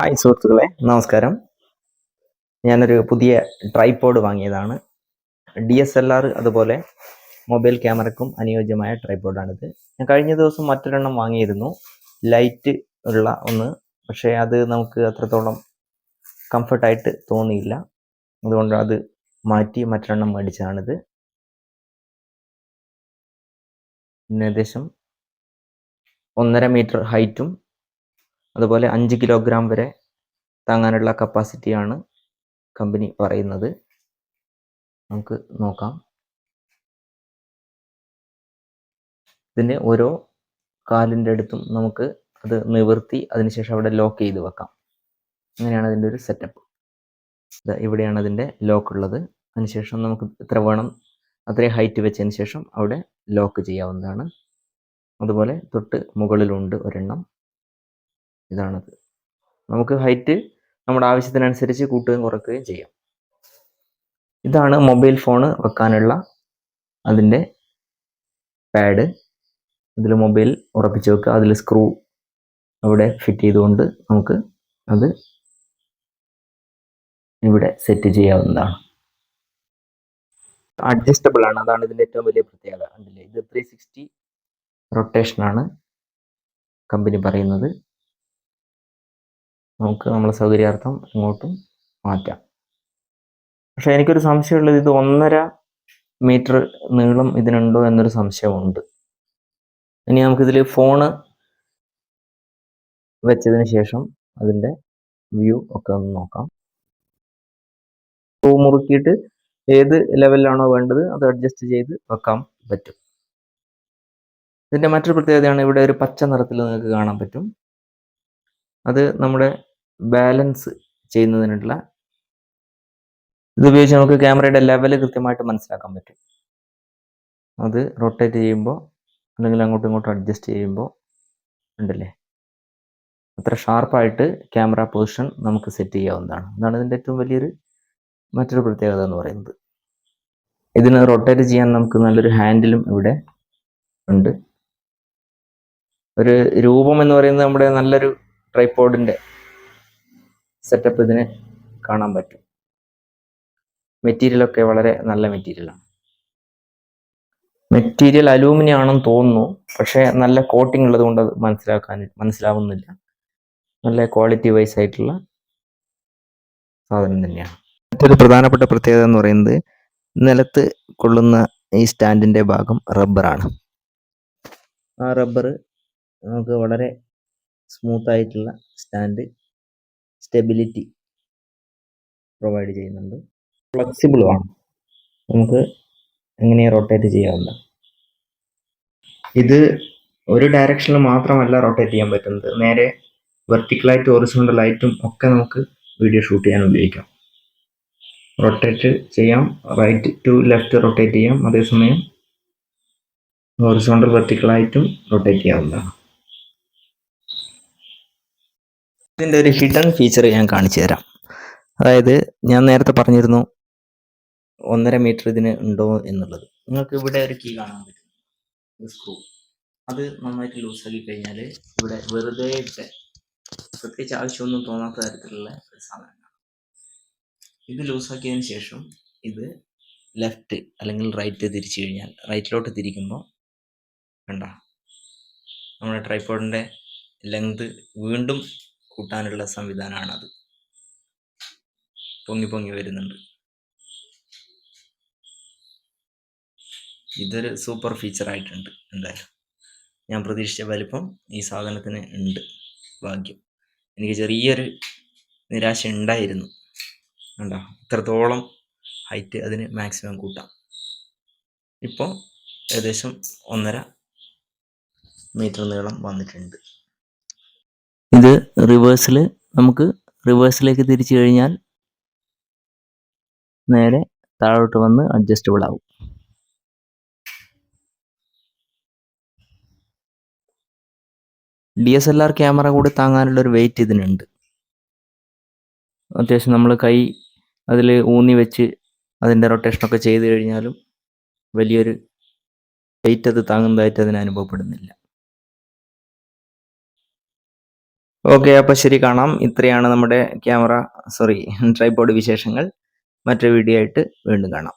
Hi സുഹൃത്തുക്കളെ നമസ്കാരം. ഞാനൊരു പുതിയ ട്രൈപോഡ് വാങ്ങിയതാണ്. ഡി എസ് എൽ ആർ അതുപോലെ മൊബൈൽ ക്യാമറയ്ക്കും അനുയോജ്യമായ ട്രൈപോഡാണിത് ഞാൻ കഴിഞ്ഞ ദിവസം മറ്റൊരെണ്ണം വാങ്ങിയിരുന്നു. ലൈറ്റ് ഉള്ള ഒന്ന്. പക്ഷേ അത് നമുക്ക് അത്രത്തോളം കംഫർട്ടായിട്ട് തോന്നിയില്ല. അതുകൊണ്ട് അത് മാറ്റി മറ്റൊരെണ്ണം മേടിച്ചതാണിത്. ഏകദേശം ഒന്നര മീറ്റർ ഹൈറ്റും അതുപോലെ അഞ്ച് കിലോഗ്രാം വരെ താങ്ങാനുള്ള കപ്പാസിറ്റിയാണ് കമ്പനി പറയുന്നത്. നമുക്ക് നോക്കാം. ഇതിന്റെ ഓരോ കാലിന്റെ അടുത്തും നമുക്ക് അത് നിവർത്തി അതിനുശേഷം അവിടെ ലോക്ക് ചെയ്ത് വെക്കാം. അങ്ങനെയാണ് അതിന്റെ ഒരു സെറ്റപ്പ് ഇവിടെയാണ് അതിന്റെ ലോക്ക് ഉള്ളത്. അതിനുശേഷം നമുക്ക് എത്ര വേണം? അത്രയും ഹൈറ്റ് വെച്ചതിന് ശേഷം അവിടെ ലോക്ക് ചെയ്യാവുന്നതാണ്. അതുപോലെ തൊട്ട് മുകളിലുണ്ട് ഒരെണ്ണം. ഇതാണത്. നമുക്ക് ഹൈറ്റ് നമ്മുടെ ആവശ്യത്തിനനുസരിച്ച് കൂട്ടുകയും കുറക്കുകയും ചെയ്യാം. ഇതാണ് മൊബൈൽ ഫോൺ വെക്കാനുള്ള അതിന്റെ പാഡ് ഇതിൽ മൊബൈൽ ഉറപ്പിച്ച് വെക്കുക. അതിൽ സ്ക്രൂ അവിടെ ഫിറ്റ് ചെയ്തുകൊണ്ട് നമുക്ക് അത് ഇവിടെ സെറ്റ് ചെയ്യാവുന്നതാണ്. അഡ്ജസ്റ്റബിൾ ആണ്. അതാണ് ഇതിന്റെ ഏറ്റവും വലിയ പ്രത്യേകത. ഇത് ത്രീ സിക്സ്റ്റി റൊട്ടേഷനാണ് കമ്പനി പറയുന്നത്. നമുക്ക് നമ്മളെ സൗകര്യാർത്ഥം ഇങ്ങോട്ടും മാറ്റാം. പക്ഷേ എനിക്കൊരു സംശയമുള്ളത് ഇത് ഒന്നര മീറ്റർ നീളം ഇതിനുണ്ടോ എന്നൊരു സംശയമുണ്ട്. ഇനി നമുക്കിതിൽ ഫോണ് വെച്ചതിന് ശേഷം അതിന്റെ വ്യൂ ഒക്കെ ഒന്ന് നോക്കാം. സ്ക്രൂ മുറുക്കിയിട്ട് ഏത് ലെവലിലാണോ വേണ്ടത് അത് അഡ്ജസ്റ്റ് ചെയ്ത് വെക്കാൻ പറ്റും. ഇതിന്റെ മറ്റൊരു പ്രത്യേകതയാണ് ഇവിടെ ഒരു പച്ച നിറത്തിൽ നിങ്ങൾക്ക് കാണാൻ പറ്റും. അത് നമ്മുടെ ബാലൻസ് ചെയ്യുന്നതിനുള്ള ഇത് ഉപയോഗിച്ച് നമുക്ക് ക്യാമറയുടെ ലെവൽ കൃത്യമായിട്ട് മനസ്സിലാക്കാൻ പറ്റും. അത് റൊട്ടേറ്റ് ചെയ്യുമ്പോൾ അല്ലെങ്കിൽ അങ്ങോട്ടും ഇങ്ങോട്ടും അഡ്ജസ്റ്റ് ചെയ്യുമ്പോൾ ഉണ്ടല്ലേ? അത്ര ഷാർപ്പായിട്ട് ക്യാമറ പൊസിഷൻ നമുക്ക് സെറ്റ് ചെയ്യാവുന്നതാണ്. അതാണ് ഇതിന്റെ ഏറ്റവും വലിയൊരു മറ്റൊരു പ്രത്യേകത എന്ന് പറയുന്നത്. ഇതിന് റൊട്ടേറ്റ് ചെയ്യാൻ നമുക്ക് നല്ലൊരു ഹാൻഡിലും ഇവിടെ ഉണ്ട്. ഒരു രൂപം എന്ന് പറയുന്നത് നമ്മുടെ നല്ലൊരു ട്രൈപ്പോഡിന്റെ സെറ്റപ്പ് ഇതിന് കാണാൻ പറ്റും. മെറ്റീരിയലൊക്കെ വളരെ നല്ല മെറ്റീരിയലാണ് മെറ്റീരിയൽ അലൂമിനിയം ആണെന്ന് തോന്നുന്നു. പക്ഷേ നല്ല കോട്ടിംഗ് ഉള്ളത് കൊണ്ട് അത് മനസ്സിലാക്കാൻ മനസ്സിലാവുന്നില്ല. നല്ല ക്വാളിറ്റി വൈസ് ആയിട്ടുള്ള സാധനം തന്നെയാണ്. മറ്റൊരു പ്രധാനപ്പെട്ട പ്രത്യേകത എന്ന് പറയുന്നത് നിലത്ത് കൊള്ളുന്ന ഈ സ്റ്റാൻഡിന്റെ ഭാഗം റബ്ബറാണ് ആ റബ്ബർ നമുക്ക് വളരെ സ്മൂത്ത് ആയിട്ടുള്ള സ്റ്റാൻഡ് സ്റ്റെബിലിറ്റി പ്രൊവൈഡ് ചെയ്യുന്നുണ്ട്. ഫ്ലെക്സിബിളുമാണ് നമുക്ക് എങ്ങനെ റൊട്ടേറ്റ് ചെയ്യാവുന്ന? ഇത് ഒരു ഡയറക്ഷനിൽ മാത്രമല്ല റൊട്ടേറ്റ് ചെയ്യാൻ പറ്റുന്നത്. നേരെ വെർട്ടിക്കലായിട്ട് ഒറിജിനലായിട്ടും ഒക്കെ നമുക്ക് വീഡിയോ ഷൂട്ട് ചെയ്യാൻ ഉപയോഗിക്കാം. റൊട്ടേറ്റ് ചെയ്യാം. റൈറ്റ് ടു ലെഫ്റ്റ് റൊട്ടേറ്റ് ചെയ്യാം. അതേസമയം ഹൊറിസോണ്ടൽ വെർട്ടിക്കലായിട്ടും റൊട്ടേറ്റ് ചെയ്യാവുന്നതാണ്. ഇതിന്റെ ഒരു ഹിഡൻ ഫീച്ചർ ഞാൻ കാണിച്ചു തരാം. അതായത് ഞാൻ നേരത്തെ പറഞ്ഞിരുന്നു ഒന്നര മീറ്റർ ഇതിന് ഉണ്ടോ എന്നുള്ളത്. നിങ്ങൾക്ക് ഇവിടെ ഒരു കീ കാണാൻ പറ്റും. സ്ക്രൂ അത് നന്നായിട്ട് ലൂസാക്കി കഴിഞ്ഞാൽ ഇവിടെ വെറുതെ പ്രത്യേകിച്ച് ആവശ്യമൊന്നും തോന്നാത്ത തരത്തിലുള്ള ഒരു സാധനമാണ് ഇത് ലൂസാക്കിയതിന് ശേഷം ഇത് ലെഫ്റ്റ് അല്ലെങ്കിൽ റൈറ്റ് തിരിച്ചു കഴിഞ്ഞാൽ റൈറ്റിലോട്ട് തിരിക്കുമ്പോൾ വേണ്ട നമ്മുടെ ട്രൈപ്പോഡിന്റെ ലെങ്ത് വീണ്ടും കൂട്ടാനുള്ള സംവിധാനമാണത്. പൊങ്ങി പൊങ്ങി വരുന്നുണ്ട്. ഇതൊരു സൂപ്പർ ഫീച്ചർ ആയിട്ടുണ്ട് എന്തായാലും. ഞാൻ പ്രതീക്ഷിച്ച വലിപ്പം ഈ സാധനത്തിന് ഉണ്ട് ഭാഗ്യം. എനിക്ക് ചെറിയൊരു നിരാശ ഉണ്ടായിരുന്നു. കണ്ടോ? ഇത്രത്തോളം ഹൈറ്റ് അതിന് മാക്സിമം കൂട്ടാം. ഇപ്പോൾ ഏകദേശം ഒന്നര മീറ്റർ നീളം വന്നിട്ടുണ്ട്. ഇത് റിവേഴ്സിൽ നമുക്ക് റിവേഴ്സിലേക്ക് തിരിച്ചു കഴിഞ്ഞാൽ നേരെ താഴോട്ട് വന്ന് അഡ്ജസ്റ്റബിൾ ആവും. D S L R camera കൂടി താങ്ങാനുള്ള ഒരു വെയിറ്റ് ഇതിനുണ്ട്. അത്യാവശ്യം നമ്മൾ കൈ അതിൽ ഊന്നി വെച്ച് അതിന്റെ റൊട്ടേഷനൊക്കെ ചെയ്ത് കഴിഞ്ഞാലും വലിയൊരു വെയിറ്റ് അത് താങ്ങുന്നതായിട്ട് അതിന് അനുഭവപ്പെടുന്നില്ല. ഓക്കെ അപ്പോൾ ശരി കാണാം. ഇത്രയാണ് നമ്മുടെ ക്യാമറ സോറി ട്രൈപോഡ് വിശേഷങ്ങൾ. മറ്റൊരു വീഡിയോ ആയിട്ട് വീണ്ടും കാണാം.